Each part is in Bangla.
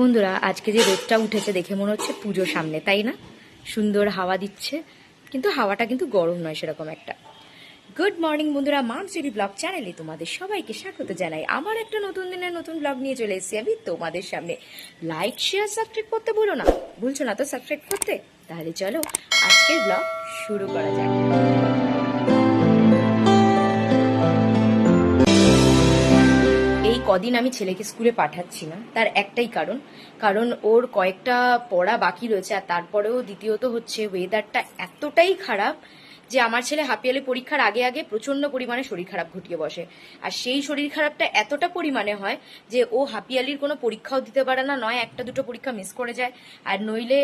বন্ধুরা, আজকে যে রোদটা উঠেছে দেখে মনে হচ্ছে পুজো সামনে, তাই না? সুন্দর হাওয়া দিচ্ছে, কিন্তু হাওয়াটা কিন্তু গরম নয় সেরকম একটা। গুড মর্নিং বন্ধুরা মাম সিরি ব্লগ চ্যানেলে তোমাদের সবাইকে স্বাগত জানাই। আমার একটা নতুন দিনের নতুন ব্লগ নিয়ে চলে এসেছি আমি তোমাদের সামনে। লাইক শেয়ার সাবস্ক্রাইব করতে বলো না। ভুলছো না তো সাবস্ক্রাইব করতে? তাহলে চলো, আজকের ব্লগ শুরু করা যাক। কদিন আমি ছেলেকে স্কুলে পাঠাচ্ছি না। তার একটাই কারণ। কারণ ওর কয়েকটা পড়া বাকি রয়েছে আর তারপরেও দ্বিতীয়ত হচ্ছে ওয়েদারটা এতটাই খারাপ যে আমার ছেলে হাপিয়ালি পরীক্ষার আগে আগে প্রচণ্ড পরিমাণে শরীর খারাপ ঘটিয়ে বসে। আর সেই শরীর খারাপটা এতটা পরিমাণে হয় যে ও হাপিয়ালির কোনো পরীক্ষাও দিতে পারে না, নয়, একটা দুটো পরীক্ষা মিস করে যায়। আর নইলে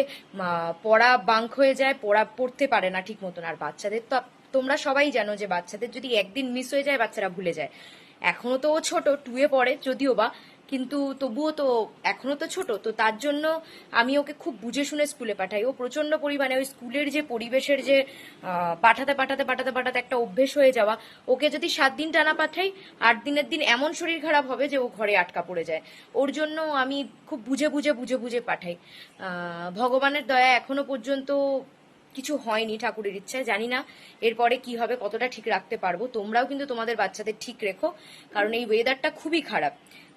পড়া বাঙ্ক হয়ে যায়, পড়া পড়তে পারে না ঠিক মতন আর বাচ্চাদের তো তোমরা সবাই জানো যে বাচ্চাদের যদি একদিন মিস হয়ে যায়, বাচ্চারা ভুলে যায়। এখনও তো ও ছোট টুয়ে পড়ে, যদিও বা। কিন্তু তবুও তো এখনও তো ছোট, তো তার জন্য আমি ওকে খুব বুঝে শুনে স্কুলে পাঠাই। ও প্রচণ্ড পরিমাণে ওই স্কুলের যে পরিবেশের যে পাঠাতে পাঠাতে পাঠাতে পাঠাতে একটা অভ্যেস হয়ে যাওয়া। ওকে যদি সাত দিন টানা পাঠাই, আট দিনের দিন এমন শরীর খারাপ হবে যে ও ঘরে আটকা পড়ে যায়। ওর জন্য আমি খুব বুঝে বুঝে বুঝে বুঝে পাঠাই। ভগবানের দয়া এখনও পর্যন্ত কিছু হয়নি ঠাকুরের ইচ্ছায়, জানি না এরপরে কি হবে, কতটা ঠিক রাখতে পারব। তোমরাও কিন্তু তোমাদের বাচ্চাদের ঠিক রেখো, কারণ এই ওয়েদারটা খুবই খারাপ।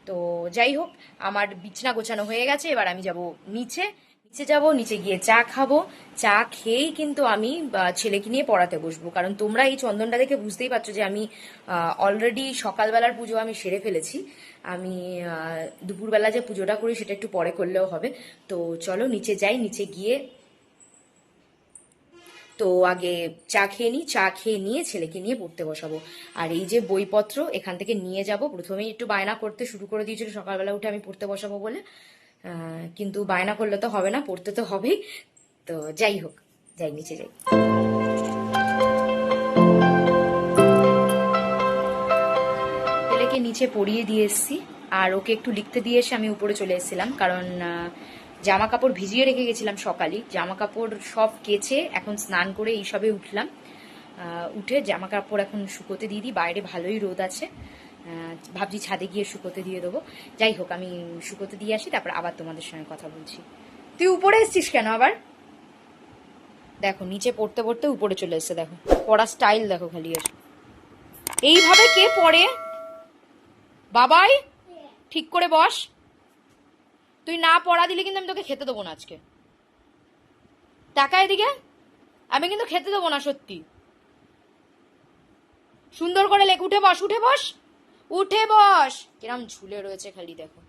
তো যাই হোক, আমার বিছনা গোছানো হয়ে গেছে, এবার আমি যাব নিচে। নিচে যাব, নিচে গিয়ে চা খাব। চা খেয়েই কিন্তু আমি ছেলেকে নিয়ে পড়াতে বসবো। কারণ তোমরা এই চন্দনটা দেখে বুঝতেই পারছ যে আমি অলরেডি সকালবেলার পুজো আমি সেরে ফেলেছি। আমি দুপুরবেলা যে পুজোটা করি সেটা একটু পরে করলেও হবে। তো চলো, নিচে যাই, নিচে গিয়ে তো আগে চা খেয়ে নিই চা খেয়ে নিয়ে ছেলেকে নিয়ে পড়তে বসাবো। আর এই যে বইপত্র, এখান থেকে নিয়ে যাব। প্রথমেই একটু বায়না করতে শুরু করে দিয়েছিল, সকালবেলা উঠে আমি পড়তে বসাবো বলে। কিন্তু বায়না করলে তো হবে না, পড়তে তো হবেই। তো যাই হোক, যাই, নিচে যাই। ছেলেকে নিচে পড়িয়ে দিয়ে এসেছি। আর ওকে একটু লিখতে দিয়ে এসে আমি উপরে চলে এসেছিলাম, কারণ জামা কাপড় ভিজিয়ে রেখে গেছিলাম সকালই জামা কাপড় সব কেচে এখন স্নান করে এইসবে উঠলাম। উঠে জামা কাপড় এখন শুকোতে দিয়ে দিই। বাইরে ভালোই রোদ আছে। ভাবছি ছাদে গিয়ে শুকোতে দিয়ে দেবো। যাই হোক, আমি শুকোতে দিয়ে আসি, তারপর আবার তোমাদের সঙ্গে কথা বলছি। তুই উপরে এসছিস কেন আবার? দেখো, নিচে পড়তে পড়তে উপরে চলে এসছে, দেখো। পড়া স্টাইল দেখো খালি এর। এইভাবে কে পড়ে? বাবাই, ঠিক করে বস। তুই না পড়া দিলে কিন্তু আমি তোকে খেতে দেবো না আজকে। টাকা এদিকে। আমি কিন্তু খেতে দেবো না সত্যি। সুন্দর করে লেখ উঠে বস উঠে বস উঠে বস। কিরম ঝুলে রয়েছে খালি দেখো।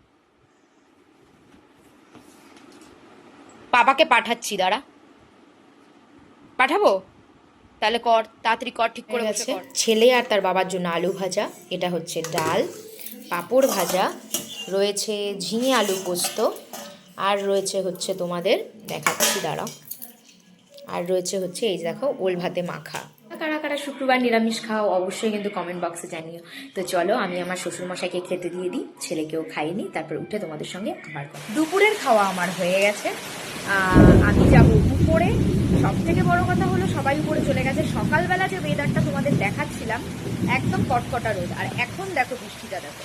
বাবাকে পাঠাচ্ছি দাঁড়া। পাঠাবো? তাহলে কর তাড়াতাড়ি কর ঠিক করে গেছে। ছেলে আর তার বাবার জন্য আলু ভাজা এটা হচ্ছে ডাল পাঁপড় ভাজা রয়েছে ঝিঙে আলু পোস্ত, আর রয়েছে হচ্ছে তোমাদের দেখাচ্ছি, দাঁড়াও। আর রয়েছে হচ্ছে এই দেখো, ওল ভাতে মাখা। কারা কারা শুক্রবার নিরামিষ খাও, অবশ্যই কিন্তু কমেন্ট বক্সে জানিও। তো চলো, আমি আমার শ্বশুরমশাইকে খেতে দিয়ে দিই, ছেলেকেও খাইয়ে নিই, তারপর উঠে তোমাদের সঙ্গে আবার। দুপুরের খাওয়া আমার হয়ে গেছে। আমি যাব উপরে। সব থেকে বড় কথা হলো, সবাই উপরে চলে গেছে। সকালবেলা যে ওয়েদারটা তোমাদের দেখাচ্ছিলাম, একদম কটকটা রোদ। আর এখন দেখো বৃষ্টিটা দেখো।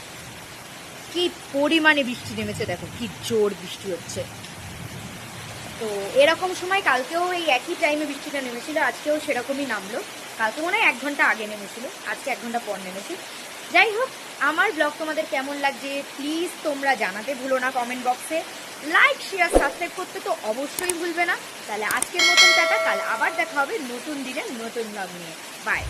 কি পরিমাণে বৃষ্টি নেমেছে দেখো, কি জোর বৃষ্টি হচ্ছে। তো এরকম সময় কালকেও এই একই টাইমে বৃষ্টিটা নেমেছিল, আজকেও সেরকমই নামলো। কালকে মনে হয় এক ঘণ্টা আগে নেমেছিল, আজকে এক ঘণ্টা পর নেমেছে যাই হোক, আমার ব্লগ তোমাদের কেমন লাগছে প্লিজ তোমরা জানাতে ভুলো না কমেন্ট বক্সে লাইক শেয়ার সাবস্ক্রাইব করতে তো অবশ্যই ভুলবে না। তাহলে আজকের মতন টাটা, কাল আবার দেখা হবে নতুন দিনের নতুন ব্লগ নিয়ে। বাই